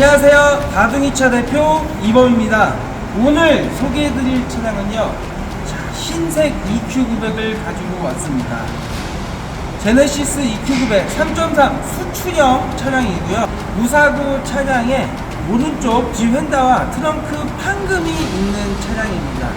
안녕하세요. 다둥이차 대표 이범입니다. 오늘 소개해드릴 차량은요. 자, 흰색 EQ900을 가지고 왔습니다. 제네시스 EQ900 3.3 수출형 차량이고요. 무사고 차량에 오른쪽 뒤휀다와 트렁크 판금이 있는 차량입니다.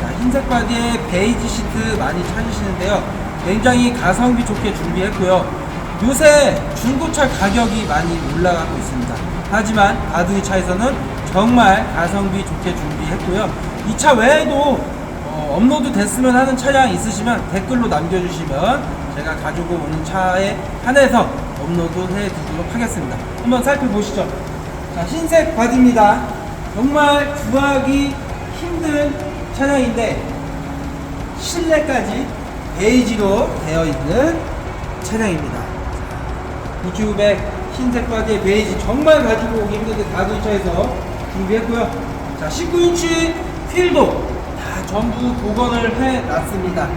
자, 흰색 바디에 베이지 시트 많이 찾으시는데요. 굉장히 가성비 좋게 준비했고요. 요새 중고차 가격이 많이 올라가고 있습니다. 하지만 바둥이 차에서는 정말 가성비 좋게 준비했고요. 이 차 외에도 어, 업로드 됐으면 하는 차량 있으시면 댓글로 남겨주시면 제가 가지고 오는 차에 한해서 업로드 해드리도록 하겠습니다. 한번 살펴보시죠. 자, 흰색 바디입니다. 정말 구하기 힘든 차량인데 실내까지 베이지로 되어 있는 차량입니다. EQ900 흰색 바디에 베이지 정말 가지고 오기 힘든데 다도차에서 준비했고요. 자, 19인치 휠도 다 전부 복원을 해놨습니다.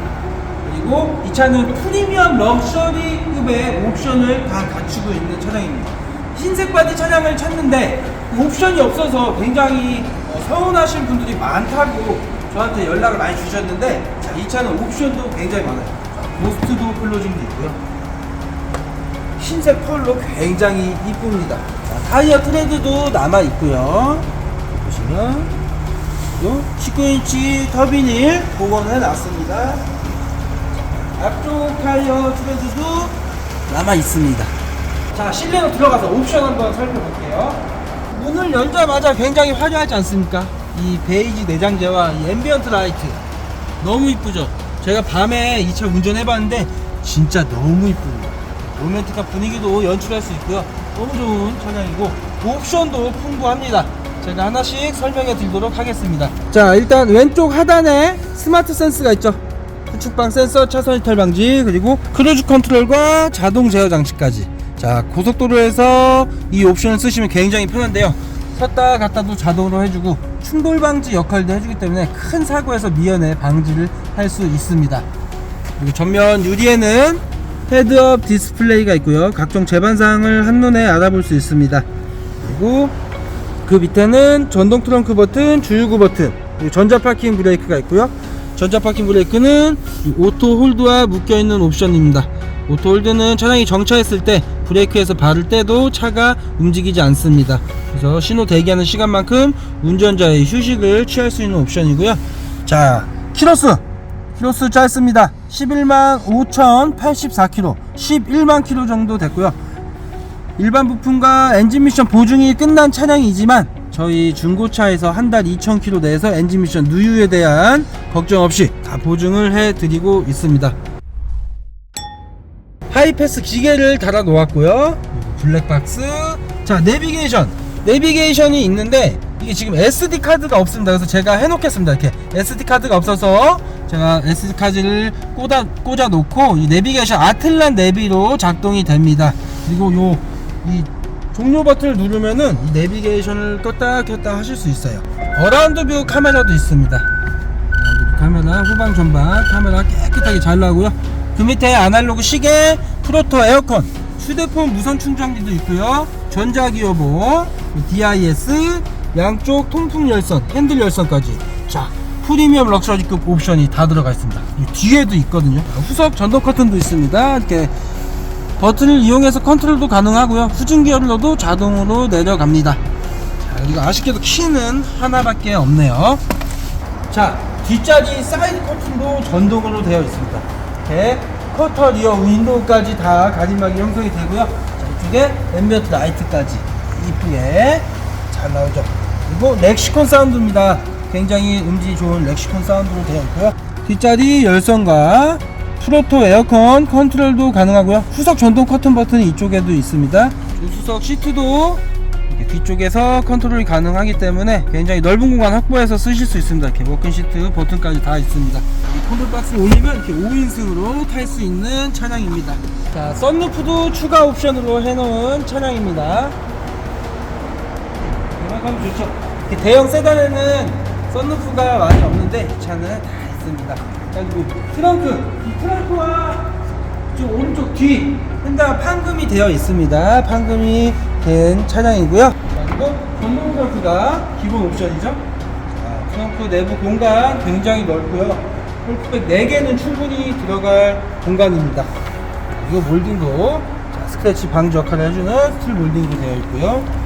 그리고 이 차는 프리미엄 럭셔리급의 옵션을 다 갖추고 있는 차량입니다. 흰색 바디 차량을 찾는데 옵션이 없어서 굉장히 어, 서운하신 분들이 많다고 저한테 연락을 많이 주셨는데 자, 이 차는 옵션도 굉장히 많아요. 자, 고스트도 클로징도 있고요. 흰색 펄로 굉장히 이쁩니다. 자, 타이어 트레드도 남아 있고요. 보시면 요 19인치 터빈을 복원해 놨습니다. 앞쪽 타이어 트레드도 남아 있습니다. 자, 실내로 들어가서 옵션 한번 살펴볼게요. 문을 열자마자 굉장히 화려하지 않습니까? 이 베이지 내장재와 이 앰비언트 라이트 너무 이쁘죠? 제가 밤에 이 차 운전해봤는데 진짜 너무 이쁩니다. 로맨틱한 분위기도 연출할 수 있고요. 너무 좋은 차량이고 옵션도 풍부합니다. 제가 하나씩 설명해 드리도록 하겠습니다. 자, 일단 왼쪽 하단에 스마트 센스가 있죠. 후측방 센서, 차선 이탈 방지, 그리고 크루즈 컨트롤과 자동 제어 장치까지. 자, 고속도로에서 이 옵션을 쓰시면 굉장히 편한데요. 섰다 갔다도 자동으로 해주고 충돌 방지 역할도 해주기 때문에 큰 사고에서 미연에 방지를 할 수 있습니다. 그리고 전면 유리에는 헤드업 디스플레이가 있고요. 각종 제반상을 한눈에 알아볼 수 있습니다. 그리고 그 밑에는 전동 트렁크 버튼, 주유구 버튼, 전자 파킹 브레이크가 있고요. 전자 파킹 브레이크는 이 오토 홀드와 묶여 있는 옵션입니다. 오토 홀드는 차량이 정차했을 때 브레이크에서 발을 떼도 차가 움직이지 않습니다. 그래서 신호 대기하는 시간만큼 운전자의 휴식을 취할 수 있는 옵션이고요. 자, 키로수 키로수 짧습니다. 11만 5,084km, 11만 km 정도 됐고요. 일반 부품과 엔진 미션 보증이 끝난 차량이지만 저희 중고차에서 한 달 2,000km 내에서 엔진 미션 누유에 대한 걱정 없이 다 보증을 해드리고 있습니다. 하이패스 기계를 달아 놓았고요. 블랙박스. 자, 내비게이션. 내비게이션이 있는데 이게 지금 SD 카드가 없습니다. 그래서 제가 해 놓겠습니다. 이렇게 SD 카드가 없어서 제가 SD 카드를 꽂아 꽂아 놓고 이 내비게이션 아틀란 내비로 작동이 됩니다. 그리고 요 이 종료 버튼을 누르면은 이 내비게이션을 껐다 켰다 하실 수 있어요. 어라운드 뷰 카메라도 있습니다. 카메라 후방 전방 카메라 깨끗하게 잘 나오고요. 그 밑에 아날로그 시계, 프로토 에어컨, 휴대폰 무선 충전기도 있고요. 전자기어보, DIS, 양쪽 통풍 열선, 핸들 열선까지. 자, 프리미엄 럭셔리급 옵션이 다 들어가 있습니다. 이 뒤에도 있거든요. 후석 전동 커튼도 있습니다. 이렇게 버튼을 이용해서 컨트롤도 가능하고요. 후진 기어를 넣어도 자동으로 내려갑니다. 자, 그리고 아쉽게도 키는 하나밖에 없네요. 자, 뒷자리 사이드 커튼도 전동으로 되어 있습니다. 이렇게 커터 리어 윈도우까지 다 가림막이 형성이 되고요. 자, 이쪽에 앰비언트 라이트까지 이쁘게 잘 나오죠. 그리고 렉시콘 사운드입니다. 굉장히 음질이 좋은 렉시콘 사운드로 되어 있고요. 뒷자리 열선과 프로토 에어컨 컨트롤도 가능하고요. 후석 전동 커튼 버튼이 이쪽에도 있습니다. 조수석 시트도 뒤쪽에서 컨트롤이 가능하기 때문에 굉장히 넓은 공간 확보해서 쓰실 수 있습니다. 이렇게 워킹 시트 버튼까지 다 있습니다. 이 콘솔 박스를 올리면 이렇게 5인승으로 탈 수 있는 차량입니다. 자, 썬루프도 추가 옵션으로 해놓은 차량입니다. 이만큼 좋죠. 대형 세단에는 썬루프가 많이 없는데 이 차는 다 있습니다. 그리고 트렁크, 이 트렁크와 저 오른쪽 뒤 핸드가 판금이 되어 있습니다. 판금이 된 차량이고요. 그리고 전동 트렁크가 기본 옵션이죠. 자, 트렁크 내부 공간 굉장히 넓고요. 홀크백 4개는 충분히 들어갈 공간입니다. 이거 몰딩도 자, 스크래치 방지 역할을 해주는 스틸 몰딩으로 되어 있고요.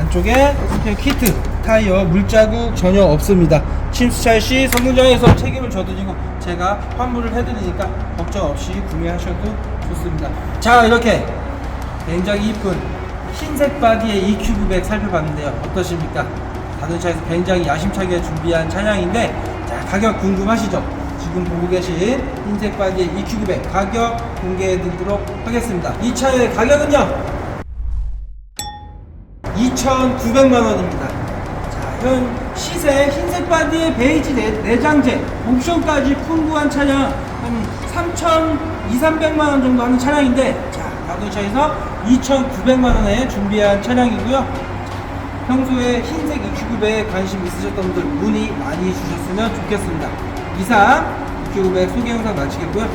안쪽에 스페어 키트, 타이어, 물자국 전혀 없습니다. 침수찰 시 성능장에서 책임을 져드리고 제가 환불을 해드리니까 걱정 없이 구매하셔도 좋습니다. 자 이렇게 굉장히 이쁜 흰색 바디의 EQ900 살펴봤는데요. 어떠십니까? 자동차에서 굉장히 야심차게 준비한 차량인데 자 가격 궁금하시죠? 지금 보고 계신 흰색 바디의 EQ900 가격 공개해 드리도록 하겠습니다. 이 차의 가격은요 2,900만 원입니다. 자, 현 시세 흰색 바디에 베이지 내, 내장재 옵션까지 풍부한 차량 한 3,000, 2, 300만 원 정도 하는 차량인데 자, 자동차에서 2,900만 원에 준비한 차량이고요. 평소에 흰색 EQ900에 관심 있으셨던 분들 문의 많이 주셨으면 좋겠습니다. 이상 EQ900 소개 영상 마치겠고요.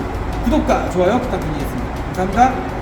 구독과 좋아요 부탁드리겠습니다. 감사합니다.